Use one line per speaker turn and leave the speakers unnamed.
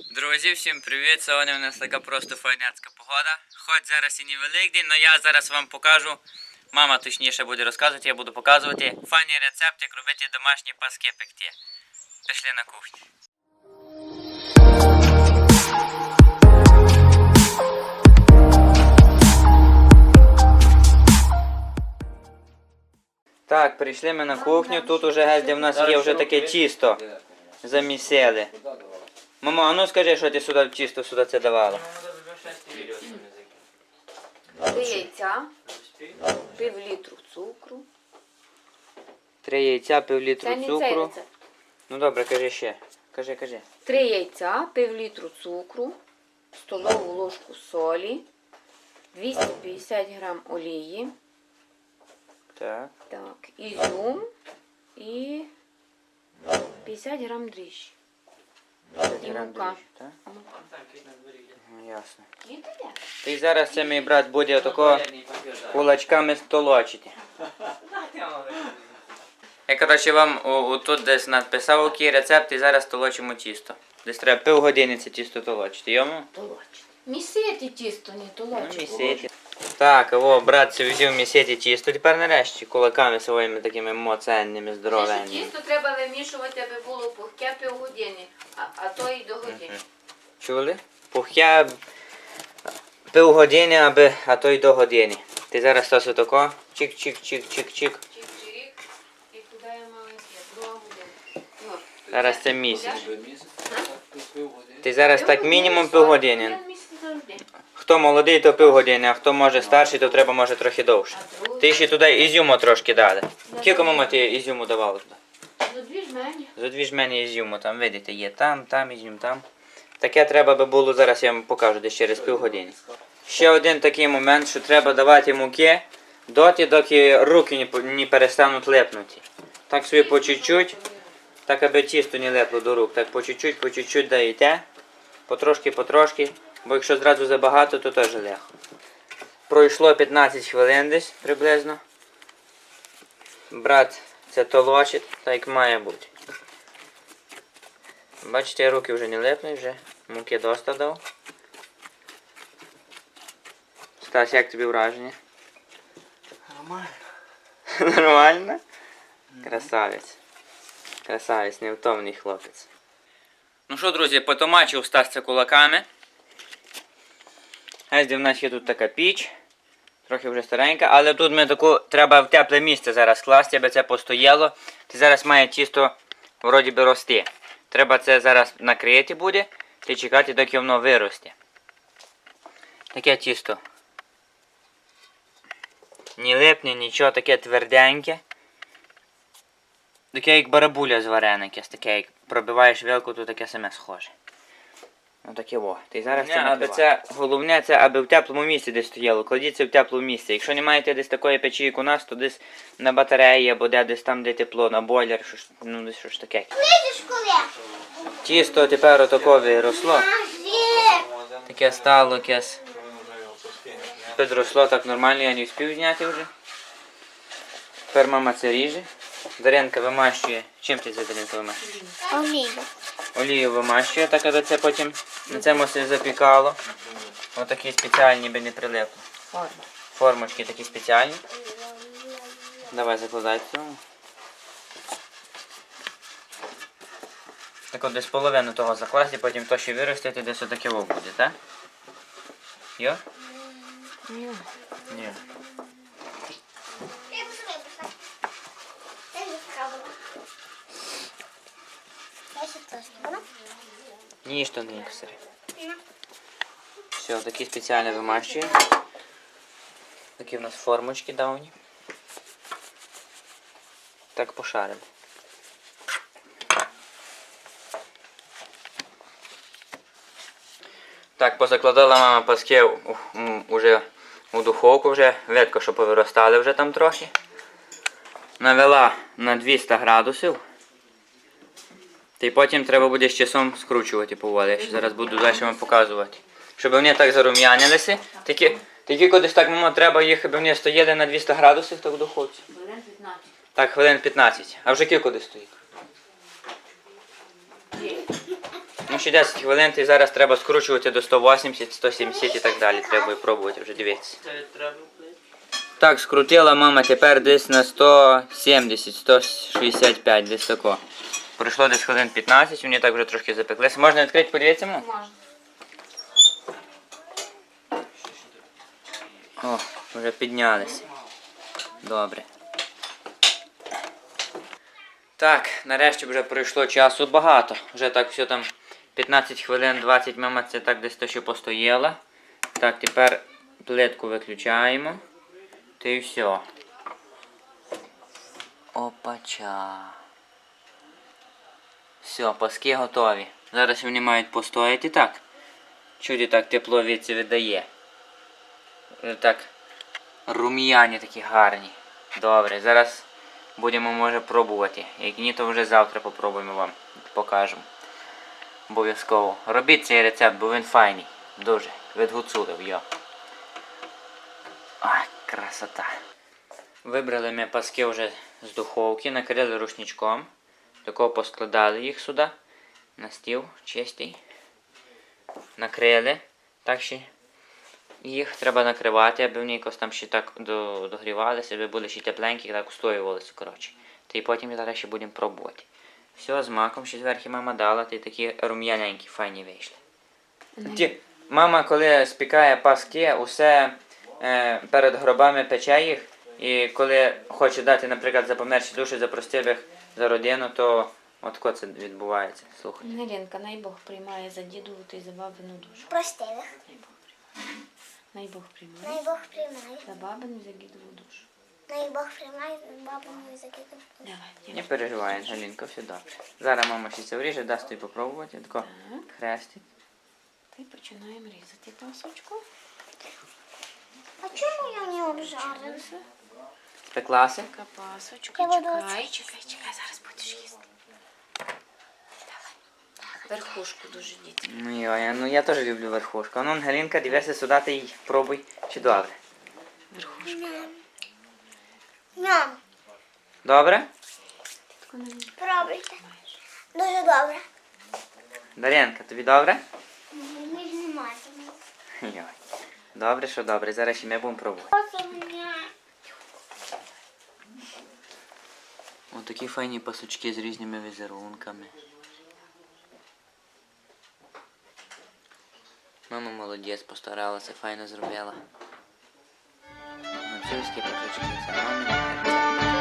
Друзі, всім привіт! Сьогодні у нас така просто файняцька погода. Хоч зараз і не великдень, але я зараз вам покажу. Мама точніше буде розказувати, я буду показувати файний рецепт, як робити домашні паски пекти. Пішли на кухню. Так, прийшли ми на кухню. Тут уже гезді в нас є вже таке тісто. Замісили. Мама, а ну скажи, що ти сюди чисто сюди це давала.
Три яйця, пів літру цукру.
Три яйця, пів літру
Це не цей
цукру.
рецепт.
Ну добре, кажи ще. Кажи, кажи.
Три яйця, пів літру цукру, столову ложку солі, 250 грам олії,
Так.
так, ізюм і 50 грам дріжджі. І мука.
так? Ну, ясно.
І
зараз це мій брат буде отако кулачками столочити. Я, коротше, вам отут десь написав який рецепт і зараз толочимо тісто. Десь треба півгодини це тісто толочити. Йому?
Толочити. Місити тісто, не
Ну, місити. Так, о, брат це взяв місити тісто. Тепер нарешті кулаками своїми такими моценними,
Це
здоровенними.
тісто треба вимішувати, аби було пухке півгодини, а, а то і до години.
Чули? Пухя півгодини, аби, а то й до години. Ти зараз то тако. Чик-чик-чик-чик-чик.
Чик-чирік. І куди я мала йти? Друга година. Ну,
Зараз
це
це місяць. Ти зараз так мінімум півгодини.
Один місяць завжди.
Хто молодий, то півгодини, а хто може старший, то треба може трохи довше.
А другий?
Ти ще туди ізюму трошки дали. Скільки мама ти ізюму давала туди?
Жмені.
За дві жмені ізюму, там видите, є там, там, ізюм, там. Таке треба би було, зараз я вам покажу десь через півгодини. Ще один такий момент, що треба давати муки доти, доки руки не, перестануть лепнути. Так собі по чуть-чуть, так аби тісто не лепло до рук. Так по чуть-чуть, по чуть-чуть даєте. Потрошки, потрошки. Бо якщо зразу забагато, то теж легко. Пройшло 15 хвилин десь приблизно. Брат це толочить, так як має бути. Бачите, руки вже не липнуть, вже муки доста дав. Стас, як тобі враження?
Нормально.
Нормально? Красавець. Красавець, невтомний хлопець. Ну що, друзі, потомачив Стасця кулаками. Ось в нас є тут така піч. Трохи вже старенька, але тут ми таку треба в тепле місце зараз класти, аби це постояло. Ти зараз має тісто вроді би рости. Треба це зараз накрити буде і чекати, доки воно виросте. Таке тісто. Ні липне, нічого, таке тверденьке. Таке як барабуля з вареники, таке як пробиваєш вилку, то таке саме схоже. Ну таке во. Ти зараз це аби це головне це, аби в теплому місці десь стояло. Кладіть це в теплому місці. Якщо не маєте десь такої печі, як у нас, то десь на батареї або де десь там, де тепло, на бойлер, що ж, ну десь що ж таке. Тісто тепер отако виросло. Таке стало якесь. Підросло так нормально, я не встиг зняти вже. Тепер мама це ріже. Даренка вимащує. Чим ти це Даренка вимащує?
Олію.
Олію вимащує, так аби це потім на цьому все запікало. Отакі спеціальні би не прилипло. Формочки такі спеціальні. Давай закладай цьому. Так от десь половину того закласти, потім то ще виростити, десь отаке буде, так? Йо? Ні. Ні, що не косарі. Все, такі спеціально вимащуємо. Такі в нас формочки давні. Так пошаримо. Так, позакладала мама паски уже у духовку вже, видко, що повиростали вже там трохи. Навела на 200 градусів. Та й потім треба буде з часом скручувати поволі. Я ще зараз буду далі вам показувати. Щоб вони так зарум'янилися. Такі, такі кудись так мама, треба їх, аби вони стояли на 200 градусів так в духовці.
Хвилин 15.
Так, хвилин 15. А вже кілько десь стоїть? Ну, ще 10 хвилин, і зараз треба скручувати до 180, 170 і так далі. Треба і пробувати вже дивитися. Так, скрутила мама тепер десь на 170, 165, десь тако. Пройшло десь хвилин 15, вони так вже трошки запеклися. Можна відкрити, подивитися?
Можна.
О, вже піднялися. Добре. Так, нарешті вже пройшло часу багато. Вже так все там 15 хвилин, 20 мама це так десь то ще постояла. Так, тепер плитку виключаємо. Та і все. Опача. Все, паски готові. Зараз вони мають постояти так. Чуді так тепло від це видає. Е, Так. Рум'яні такі гарні. Добре, зараз будемо може пробувати. Як ні, то вже завтра попробуємо вам. Покажемо. Обов'язково. Робіть цей рецепт, бо він файний. Дуже. Від гуцулів йо. Ай, красота. Вибрали ми паски вже з духовки, накрили рушничком. Такого поскладали їх сюди. На стіл чистий. Накрили. Так ще їх треба накривати, аби вони якось там ще так догрівалися, аби були ще тепленькі, так устоювалися, коротше. Та й потім зараз ще будемо пробувати. Все, з маком ще зверху мама дала, та й такі рум'яненькі, файні вийшли. Ті, мама, коли спікає паски, усе е, перед гробами пече їх. І коли хоче дати, наприклад, за померші душі, за простивих, за родину, то от ко це відбувається. Слухай.
Ангелінка, най Бог приймає за дідову та й за бабину душу. Най приймає. Най Бог приймає
Най Бог приймає.
за бабину і за дідову душу.
Най Бог приймає бабину і закидав.
Давай.
Не переживай, Ангелінка, все добре. Зараз мама ще це вріже, дасть тобі попробувати. Тако
Так.
хрестить.
Та й починаємо різати пасочку.
А чому я не обжарив?
Спеклася?
Така пасочка.
Я буду
Чекай, чекай, чекай, зараз будеш їсти. Давай. Верхушку дуже діти.
Ну йо, ну я теж люблю верхушку. Ну, Ангелінка, дивися сюди ти й пробуй. Чи добре?
Верхушку.
Ням.
Добре?
Пробуйте. Дуже добре.
Дар'янка, тобі добре?
Ми зніматимемо.
Йой. Добре, що добре. Зараз ще ми будемо пробувати. Такі файні пасочки з різними візерунками. Мама молодець, постаралася, файно зробила. Гуцульські пасочки, це мамин